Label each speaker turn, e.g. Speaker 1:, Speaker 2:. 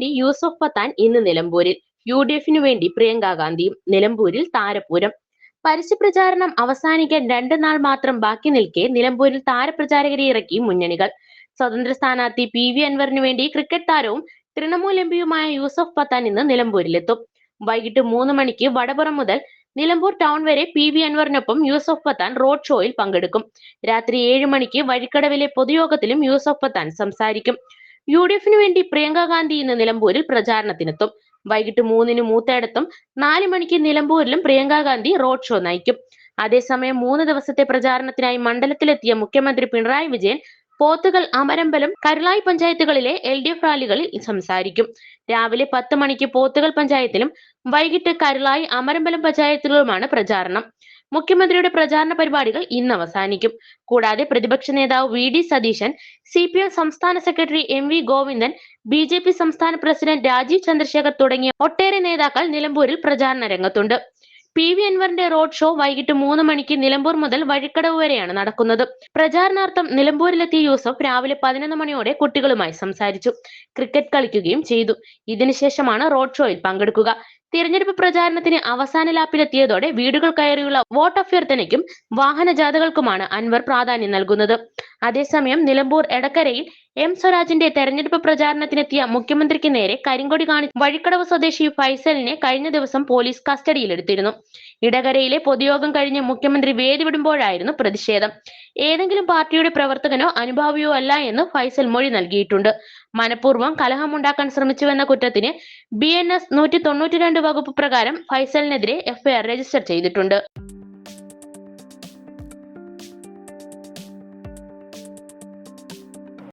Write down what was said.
Speaker 1: വേണ്ടി യൂസഫ് പത്താൻ ഇന്ന് നിലമ്പൂരിൽ. യു ഡി എഫിനു വേണ്ടി പ്രിയങ്ക ഗാന്ധിയും നിലമ്പൂരിൽ താരപൂരം. പരസ്യപ്രചാരണം അവസാനിക്കാൻ രണ്ട് നാൾ മാത്രം ബാക്കി നിൽക്കെ നിലമ്പൂരിൽ താരപ്രചാരകരെ ഇറക്കി മുന്നണികൾ. സ്വതന്ത്ര സ്ഥാനാർത്ഥി പി വി അൻവറിനു വേണ്ടി ക്രിക്കറ്റ് താരവും തൃണമൂൽ എം പിയുമായ യൂസഫ് പത്താൻ ഇന്ന് നിലമ്പൂരിലെത്തും. വൈകിട്ട് മൂന്ന് മണിക്ക് വടപുറം മുതൽ നിലമ്പൂർ ടൗൺ വരെ പി വി അൻവറിനൊപ്പം യൂസഫ് പത്താൻ റോഡ് ഷോയിൽ പങ്കെടുക്കും. രാത്രി ഏഴ് മണിക്ക് വഴിക്കടവിലെ പൊതുയോഗത്തിലും യൂസഫ് പത്താൻ സംസാരിക്കും. യു ഡി എഫിന് വേണ്ടി പ്രിയങ്ക ഗാന്ധി ഇന്ന് നിലമ്പൂരിൽ പ്രചാരണത്തിനെത്തും. വൈകിട്ട് മൂന്നിന് മൂത്തയിടത്തും നാല് മണിക്ക് നിലമ്പൂരിലും പ്രിയങ്ക ഗാന്ധി റോഡ് ഷോ നയിക്കും. അതേസമയം മൂന്ന് ദിവസത്തെ പ്രചാരണത്തിനായി മണ്ഡലത്തിലെത്തിയ മുഖ്യമന്ത്രി പിണറായി വിജയൻ പോത്തുകൾ അമരമ്പലം കരുളായി പഞ്ചായത്തുകളിലെ എൽ ഡി എഫ് റാലികളിൽ സംസാരിക്കും. രാവിലെ പത്ത് മണിക്ക് പോത്തുകൾ പഞ്ചായത്തിലും വൈകിട്ട് കരുളായി അമരമ്പലം പഞ്ചായത്തിലുമാണ് പ്രചാരണം. മുഖ്യമന്ത്രിയുടെ പ്രചാരണ പരിപാടികൾ ഇന്ന് അവസാനിക്കും. കൂടാതെ പ്രതിപക്ഷ നേതാവ് V D Satheesan C P M സംസ്ഥാന secretary M V Govindan B J P സംസ്ഥാന പ്രസിഡന്റ് രാജീവ് ചന്ദ്രശേഖർ തുടങ്ങിയ ഒട്ടേറെ നേതാക്കൾ നിലമ്പൂരിൽ പ്രചാരണ രംഗത്തുണ്ട്. പി വി അൻവറിന്റെ റോഡ് ഷോ വൈകിട്ട് മൂന്ന് മണിക്ക് നിലമ്പൂർ മുതൽ വഴിക്കടവ് വരെയാണ് നടക്കുന്നത്. പ്രചാരണാർത്ഥം നിലമ്പൂരിലെത്തിയ യൂസഫ് രാവിലെ പതിനൊന്ന് മണിയോടെ കുട്ടികളുമായി സംസാരിച്ചു. ക്രിക്കറ്റ് കളിക്കുകയും ചെയ്തു. ഇതിനുശേഷമാണ് റോഡ് ഷോയിൽ പങ്കെടുക്കുക. തിരഞ്ഞെടുപ്പ് പ്രചാരണത്തിന് അവസാന ലാപ്പിലെത്തിയതോടെ വീടുകൾ കയറിയുള്ള വോട്ട് അഭ്യർത്ഥനയ്ക്കും വാഹന ജാഥകൾക്കുമാണ് അൻവർ പ്രാധാന്യം നൽകുന്നത്. അതേസമയം നിലമ്പൂർ എടക്കരയിൽ എം സ്വരാജിന്റെ തെരഞ്ഞെടുപ്പ് പ്രചാരണത്തിനെത്തിയ മുഖ്യമന്ത്രിക്ക് നേരെ കരിങ്കൊടി കാണി വഴിക്കടവ് സ്വദേശി ഫൈസലിനെ കഴിഞ്ഞ ദിവസം പോലീസ് കസ്റ്റഡിയിലെടുത്തിരുന്നു. ഇടകരയിലെ പൊതുയോഗം കഴിഞ്ഞ് മുഖ്യമന്ത്രി വേദി വിടുമ്പോഴായിരുന്നു പ്രതിഷേധം. ഏതെങ്കിലും പാർട്ടിയുടെ പ്രവർത്തകനോ അനുഭാവിയോ അല്ല എന്ന് ഫൈസൽ മൊഴി നൽകിയിട്ടുണ്ട്. മനഃപൂർവം കലഹമുണ്ടാക്കാൻ ശ്രമിച്ചുവെന്ന കുറ്റത്തിന് ബി എൻ എസ് നൂറ്റി തൊണ്ണൂറ്റി രണ്ട് വകുപ്പ് പ്രകാരം ഫൈസലിനെതിരെ എഫ്ഐആർ രജിസ്റ്റർ ചെയ്തിട്ടുണ്ട്.